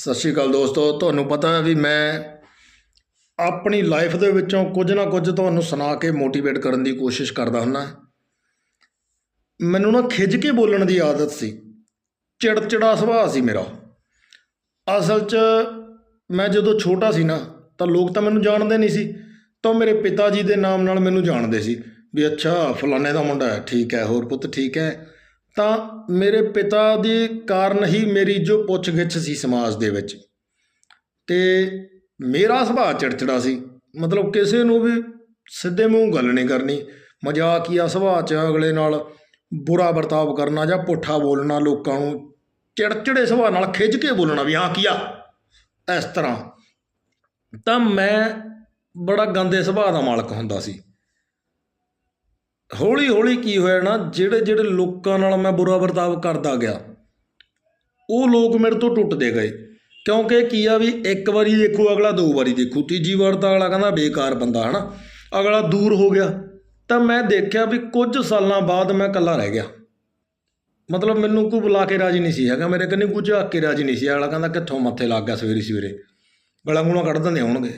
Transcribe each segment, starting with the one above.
ਸਤਿ ਸ਼੍ਰੀ ਅਕਾਲ ਦੋਸਤੋ, ਤੁਹਾਨੂੰ ਪਤਾ ਹੈ ਵੀ ਮੈਂ ਆਪਣੀ ਲਾਈਫ ਦੇ ਵਿੱਚੋਂ ਕੁਝ ਨਾ ਕੁਝ ਤੁਹਾਨੂੰ ਸੁਣਾ ਕੇ ਮੋਟੀਵੇਟ ਕਰਨ ਦੀ ਕੋਸ਼ਿਸ਼ ਕਰਦਾ ਹੁੰਨਾ ਮੈਨੂੰ ਨਾ ਖਿੱਚ ਕੇ ਬੋਲਣ ਦੀ ਆਦਤ ਸੀ। ਚਿੜਚਿੜਾ ਸੁਭਾਅ ਸੀ ਮੇਰਾ। ਅਸਲ 'ਚ ਮੈਂ ਜਦੋਂ ਛੋਟਾ ਸੀ ਨਾ, ਤਾਂ ਲੋਕ ਤਾਂ ਮੈਨੂੰ ਜਾਣਦੇ ਨਹੀਂ ਸੀ, ਤਾਂ ਮੇਰੇ ਪਿਤਾ ਜੀ ਦੇ ਨਾਮ ਨਾਲ ਮੈਨੂੰ ਜਾਣਦੇ ਸੀ ਵੀ ਅੱਛਾ, ਫਲਾਣੇ ਦਾ ਮੁੰਡਾ ਹੈ, ਠੀਕ ਹੈ, ਹੋਰ ਪੁੱਤ ਠੀਕ ਹੈ। ਤਾਂ ਮੇਰੇ ਪਿਤਾ ਦੇ ਕਾਰਨ ਹੀ ਮੇਰੀ ਜੋ ਪੁੱਛਗਿੱਛ ਸੀ ਸਮਾਜ ਦੇ ਵਿੱਚ ਤੇ ਮੇਰਾ ਸੁਭਾਅ ਚਿੜਚਿੜਾ ਸੀ। ਮਤਲਬ ਕਿਸੇ ਨੂੰ ਵੀ ਸਿੱਧੇ ਮੂੰਹ ਗੱਲ ਨਹੀਂ ਕਰਨੀ। ਮਜ਼ਾਕੀਆ ਸੁਭਾਅ 'ਚ ਅਗਲੇ ਨਾਲ ਬੁਰਾ ਵਰਤਾਵ ਕਰਨਾ ਜਾਂ ਪੁੱਠਾ ਬੋਲਣਾ ਲੋਕਾਂ ਨੂੰ ਚਿੜਚਿੜੇ ਸੁਭਾਅ ਨਾਲ ਖਿੱਚ ਕੇ ਬੋਲਣਾ ਵੀ ਹਾਂ ਕੀਆ ਇਸ ਤਰ੍ਹਾਂ। ਤਾਂ ਮੈਂ ਬੜਾ ਗੰਦੇ ਸੁਭਾਅ ਦਾ ਮਾਲਕ ਹੁੰਦਾ ਸੀ। ਹੌਲੀ ਹੌਲੀ ਕੀ ਹੋਇਆ ਨਾ ਜਿਹੜੇ ਜਿਹੜੇ ਲੋਕਾਂ ਨਾਲ ਮੈਂ ਬੁਰਾ ਵਰਤਾਵ ਕਰਦਾ ਗਿਆ, ਉਹ ਲੋਕ ਮੇਰੇ ਤੋਂ ਟੁੱਟਦੇ ਗਏ। ਕਿਉਂਕਿ ਕੀ ਆ ਵੀ ਇੱਕ ਵਾਰੀ ਦੇਖੋ, ਅਗਲਾ ਦੋ ਵਾਰੀ ਦੇਖੂ। ਤੀਜੀ ਵਾਰ ਤਾਂ ਅਗਲਾ ਕਹਿੰਦਾ ਬੇਕਾਰ ਬੰਦਾ, ਹਨਾ? ਅਗਲਾ ਦੂਰ ਹੋ ਗਿਆ। ਤਾਂ ਮੈਂ ਦੇਖਿਆ ਵੀ ਕੁਝ ਸਾਲਾਂ ਬਾਅਦ ਮੈਂ ਇਕੱਲਾ ਰਹਿ ਗਿਆ। ਮਤਲਬ ਮੈਨੂੰ ਕੋਈ ਬੁਲਾ ਕੇ ਰਾਜੀ ਨਹੀਂ ਸੀ ਹੈਗਾ। ਮੇਰੇ ਕੰਨੀ ਕੁਝ ਝਾਕ ਕੇ ਰਾਜੀ ਨਹੀਂ ਸੀ। ਅਗਲਾ ਕਹਿੰਦਾ ਕਿੱਥੋਂ ਮੱਥੇ ਲੱਗ ਗਿਆ ਸਵੇਰੇ ਸਵੇਰੇ ਗਲਾਂ ਗੁਲਾਂ ਕੱਢ ਦਿੰਦੇ ਹੋਣਗੇ।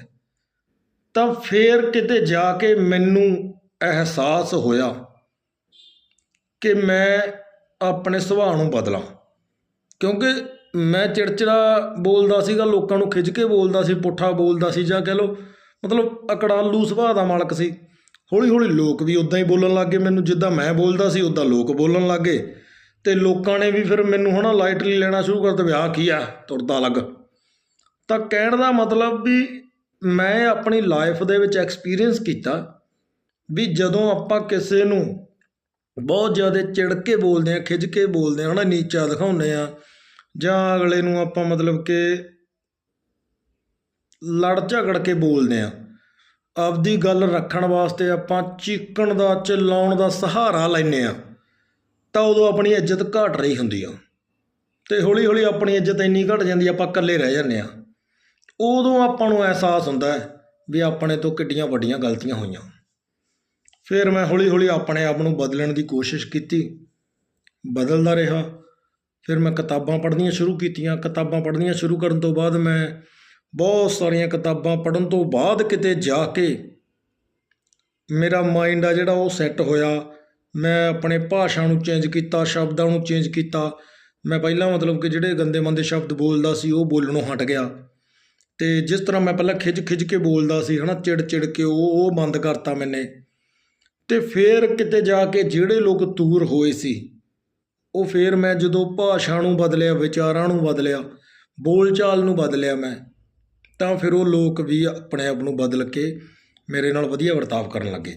ਤਾਂ ਫੇਰ ਕਿਤੇ ਜਾ ਕੇ ਮੈਨੂੰ ਅਹਿਸਾਸ ਹੋਇਆ ਕਿ ਮੈਂ ਆਪਣੇ ਸੁਭਾਅ ਨੂੰ ਬਦਲਾਂ। ਕਿਉਂਕਿ ਮੈਂ ਚਿੜਚਿੜਾ ਬੋਲਦਾ ਸੀਗਾ, ਲੋਕਾਂ ਨੂੰ ਖਿੱਚ ਕੇ ਬੋਲਦਾ ਸੀ, ਪੁੱਠਾ ਬੋਲਦਾ ਸੀ ਜਾਂ ਕਹਿ ਲਓ, ਮਤਲਬ ਅਕੜਾਲੂ ਸੁਭਾਅ ਦਾ ਮਾਲਕ ਸੀ। ਹੌਲੀ ਹੌਲੀ ਲੋਕ ਵੀ ਉਦਾਂ ਹੀ ਬੋਲਣ ਲੱਗ ਗਏ ਮੈਨੂੰ, ਜਿੱਦਾਂ ਮੈਂ ਬੋਲਦਾ ਸੀ ਉਦਾਂ ਲੋਕ ਬੋਲਣ ਲੱਗ ਗਏ। ਤੇ ਲੋਕਾਂ ਨੇ ਵੀ ਫਿਰ ਮੈਨੂੰ ਹਨਾ ਲਾਈਟਲੀ ਲੈਣਾ ਸ਼ੁਰੂ ਕਰ ਦਿੱਤਾ ਆਹ ਕੀ ਆ, ਤੁਰਦਾ ਲੱਗ ਤਾਂ ਕਹਿਣ ਦਾ ਮਤਲਬ ਵੀ ਮੈਂ ਆਪਣੀ ਲਾਈਫ ਦੇ ਵਿੱਚ ਐਕਸਪੀਰੀਅੰਸ ਕੀਤਾ। ਵੀ ਜਦੋਂ ਆਪਾਂ ਕਿਸੇ ਨੂੰ ਬਹੁਤ ਜ਼ਿਆਦਾ ਚਿੜ ਕੇ ਬੋਲਦੇ ਆ ਖਿੱਚ ਕੇ ਬੋਲਦੇ ਆ ਹਨਾ, ਨੀਚਾ ਦਿਖਾਉਂਦੇ ਆ ਜਾਂ ਅਗਲੇ ਨੂੰ ਆਪਾਂ ਮਤਲਬ ਕਿ ਲੜ ਝਗੜ ਕੇ ਬੋਲਦੇ ਆ ਆਪਦੀ ਗੱਲ ਰੱਖਣ ਵਾਸਤੇ ਆਪਾਂ ਚੀਕਣ ਦਾ ਚਿল্ਲਾਉਣ ਦਾ ਸਹਾਰਾ ਲੈਨੇ ਆ ਤਾਂ ਉਦੋਂ ਆਪਣੀ ਇੱਜ਼ਤ ਘਟ ਰਹੀ ਹੁੰਦੀ ਆ। ਤੇ ਹੌਲੀ ਹੌਲੀ ਆਪਣੀ ਇੱਜ਼ਤ ਇੰਨੀ ਘਟ ਜਾਂਦੀ, ਆਪਾਂ ਇਕੱਲੇ ਰਹਿ ਜਾਂਦੇ ਆ ਉਦੋਂ ਆਪਾਂ ਨੂੰ ਅਹਿਸਾਸ ਹੁੰਦਾ ਵੀ ਆਪਣੇ ਤੋਂ ਕਿੱਡੀਆਂ ਵੱਡੀਆਂ ਗਲਤੀਆਂ ਹੋਈਆਂ। ਫਿਰ ਮੈਂ ਹੌਲੀ ਹੌਲੀ ਆਪਣੇ ਆਪ ਨੂੰ ਬਦਲਣ ਦੀ ਕੋਸ਼ਿਸ਼ ਕੀਤੀ। ਬਦਲਦਾ ਰਿਹਾ। ਫਿਰ ਮੈਂ ਕਿਤਾਬਾਂ ਪੜ੍ਹਨੀਆਂ ਸ਼ੁਰੂ ਕੀਤੀਆਂ। ਕਿਤਾਬਾਂ ਪੜ੍ਹਨੀਆਂ ਸ਼ੁਰੂ ਕਰਨ ਤੋਂ ਬਾਅਦ ਮੈਂ ਬਹੁਤ ਸਾਰੀਆਂ ਕਿਤਾਬਾਂ ਪੜ੍ਹਨ ਤੋਂ ਬਾਅਦ ਕਿਤੇ ਜਾ ਕੇ ਮੇਰਾ ਮਾਈਂਡ ਆ ਜਿਹੜਾ ਉਹ ਸੈੱਟ ਹੋਇਆ। ਮੈਂ ਆਪਣੇ ਭਾਸ਼ਾ ਨੂੰ ਚੇਂਜ ਕੀਤਾ, ਸ਼ਬਦਾਂ ਨੂੰ ਚੇਂਜ ਕੀਤਾ। ਮੈਂ ਪਹਿਲਾਂ ਮਤਲਬ ਕਿ ਜਿਹੜੇ ਗੰਦੇ ਮੰਦੇ ਸ਼ਬਦ ਬੋਲਦਾ ਸੀ, ਉਹ ਬੋਲਣੋਂ ਹਟ ਗਿਆ। ਤੇ ਜਿਸ ਤਰ੍ਹਾਂ ਮੈਂ ਪਹਿਲਾਂ ਖਿੱਚ ਖਿੱਚ ਕੇ ਬੋਲਦਾ ਸੀ, ਹਨਾ ਚਿੜ ਚਿੜ ਕੇ ਉਹ ਉਹ ਬੰਦ ਕਰਤਾ ਮੈਨੇ। ਤੇ ਫੇਰ ਕਿਤੇ ਜਾ ਕੇ ਜਿਹੜੇ ਲੋਕ ਦੂਰ ਹੋਏ ਸੀ, ਉਹ ਫੇਰ ਮੈਂ ਜਦੋਂ ਭਾਸ਼ਾ ਨੂੰ ਬਦਲਿਆ, ਵਿਚਾਰਾਂ ਨੂੰ ਬਦਲਿਆ, ਬੋਲਚਾਲ ਨੂੰ ਬਦਲਿਆ ਮੈਂ, ਤਾਂ ਫਿਰ ਉਹ ਲੋਕ ਵੀ ਆਪਣੇ ਆਪ ਨੂੰ ਬਦਲ ਕੇ ਮੇਰੇ ਨਾਲ ਵਧੀਆ ਵਰਤਾਵ ਕਰਨ ਲੱਗੇ।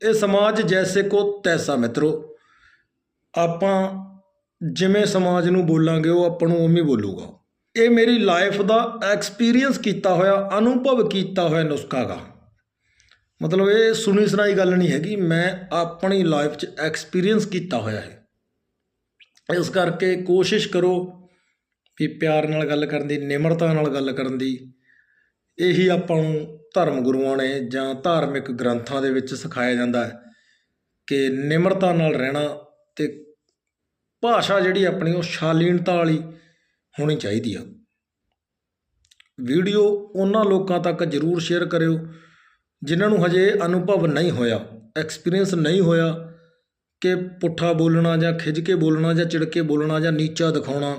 ਇਹ ਸਮਾਜ ਜੈਸੇ ਕੋ ਤੈਸਾ ਮਿੱਤਰੋ, ਆਪਾਂ ਜਿਵੇਂ ਸਮਾਜ ਨੂੰ ਬੋਲਾਂਗੇ, ਉਹ ਆਪਾਂ ਨੂੰ ਉਵੇਂ ਬੋਲੂਗਾ। ਇਹ ਮੇਰੀ ਲਾਈਫ ਦਾ ਐਕਸਪੀਰੀਅੰਸ ਕੀਤਾ ਹੋਇਆ, ਅਨੁਭਵ ਕੀਤਾ ਹੋਇਆ ਨੁਸਖਾ ਗਾ। ਮਤਲਬ ਇਹ ਸੁਣੀ ਸੁਣਾਈ ਗੱਲ ਨਹੀਂ ਹੈਗੀ, ਮੈਂ ਆਪਣੀ ਲਾਈਫ 'ਚ ਐਕਸਪੀਰੀਅੰਸ ਕੀਤਾ ਹੋਇਆ ਹੈ। ਇਸ ਕਰਕੇ ਕੋਸ਼ਿਸ਼ ਕਰੋ ਵੀ ਪਿਆਰ ਨਾਲ ਗੱਲ ਕਰਨ ਦੀ, ਨਿਮਰਤਾ ਨਾਲ ਗੱਲ ਕਰਨ ਦੀ। ਇਹੀ ਆਪਾਂ ਨੂੰ ਧਰਮ ਗੁਰੂਆਂ ਨੇ ਜਾਂ ਧਾਰਮਿਕ ਗ੍ਰੰਥਾਂ ਦੇ ਵਿੱਚ ਸਿਖਾਇਆ ਜਾਂਦਾ ਹੈ ਕਿ ਨਿਮਰਤਾ ਨਾਲ ਰਹਿਣਾ ਤੇ ਭਾਸ਼ਾ ਜਿਹੜੀ ਆਪਣੀ ਉਹ ਸ਼ਾਲੀਨਤਾ ਵਾਲੀ ਹੋਣੀ ਚਾਹੀਦੀ ਆ। ਵੀਡੀਓ ਉਹਨਾਂ ਲੋਕਾਂ ਤੱਕ ਜਰੂਰ ਸ਼ੇਅਰ ਕਰਿਓ। ਜਿਨ੍ਹਾਂ ਨੂੰ ਹਜੇ ਅਨੁਭਵ ਨਹੀਂ ਹੋਇਆ ਐਕਸਪੀਰੀਅੰਸ ਨਹੀਂ ਹੋਇਆ ਕਿ ਪੁੱਠਾ ਬੋਲਣਾ ਜਾਂ ਖਿੱਚ ਕੇ ਬੋਲਣਾ ਜਾਂ ਚਿੜ ਕੇ ਬੋਲਣਾ ਜਾਂ ਨੀਚਾ ਦਿਖਾਉਣਾ,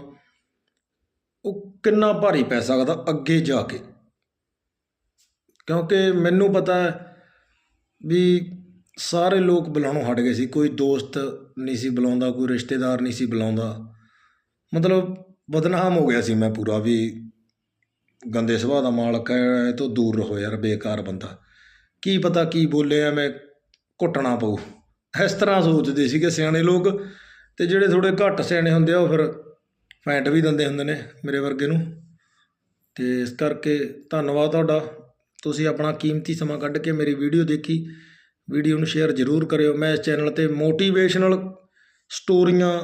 ਉਹ ਕਿੰਨਾ ਭਾਰੀ ਪੈ ਸਕਦਾ ਅੱਗੇ ਜਾ ਕੇ। ਕਿਉਂਕਿ ਮੈਨੂੰ ਪਤਾ ਵੀ ਸਾਰੇ ਲੋਕ ਬੁਲਾਉਣੋਂ ਹਟ ਗਏ ਸੀ, ਕੋਈ ਦੋਸਤ ਨਹੀਂ ਸੀ ਬੁਲਾਉਂਦਾ, ਕੋਈ ਰਿਸ਼ਤੇਦਾਰ ਨਹੀਂ ਸੀ ਬੁਲਾਉਂਦਾ। ਮਤਲਬ ਬਦਨਾਮ ਹੋ ਗਿਆ ਸੀ ਮੈਂ ਪੂਰਾ ਵੀ ਗੰਦੇ ਸੁਭਾਅ ਦਾ ਮਾਲਕ ਹੈ, ਇਹ ਤੋਂ ਦੂਰ ਰਹੋ ਯਾਰ, ਬੇਕਾਰ ਬੰਦਾ। ਕੀ ਪਤਾ ਕੀ ਬੋਲਿਆ ਮੈਂ ਘੁੱਟਣਾ ਪਊ। ਇਸ ਤਰ੍ਹਾਂ ਸੋਚਦੇ ਸੀਗੇ ਸਿਆਣੇ ਲੋਕ ਤੇ ਜਿਹੜੇ ਥੋੜੇ ਘੱਟ ਸਿਆਣੇ ਹੁੰਦੇ ਆ, ਉਹ ਫਿਰ ਫੈਂਟ ਵੀ ਦਿੰਦੇ ਹੁੰਦੇ ਨੇ ਮੇਰੇ ਵਰਗੇ ਨੂੰ। ਤੇ ਇਸ ਕਰਕੇ ਧੰਨਵਾਦ ਤੁਹਾਡਾ। ਤੁਸੀਂ ਆਪਣਾ ਕੀਮਤੀ ਸਮਾਂ ਕੱਢ ਕੇ ਮੇਰੀ ਵੀਡੀਓ ਦੇਖੀ। ਵੀਡੀਓ ਨੂੰ ਸ਼ੇਅਰ ਜ਼ਰੂਰ ਕਰਿਓ। ਮੈਂ ਇਸ ਚੈਨਲ ਤੇ ਮੋਟੀਵੇਸ਼ਨਲ ਸਟੋਰੀਆਂ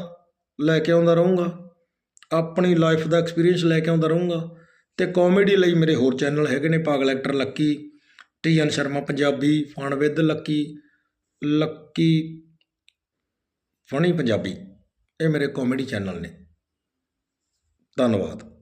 ਲੈ ਕੇ ਆਉਂਦਾ ਰਹੂੰਗਾ। ਆਪਣੀ ਲਾਈਫ ਦਾ ਐਕਸਪੀਰੀਅੰਸ ਲੈ ਕੇ ਆਉਂਦਾ ਰਹੂੰਗਾ। ਤੇ ਕਾਮੇਡੀ ਲਈ ਮੇਰੇ ਹੋਰ ਚੈਨਲ ਹੈਗੇ ਨੇ, ਪਾਗਲ actor Lucky. T N Sharma, Punjabi fun with Lucky Lucky funny Punjabi. ਇਹ ਮੇਰੇ ਕਾਮੇਡੀ ਚੈਨਲ ਨੇ। ਧੰਨਵਾਦ।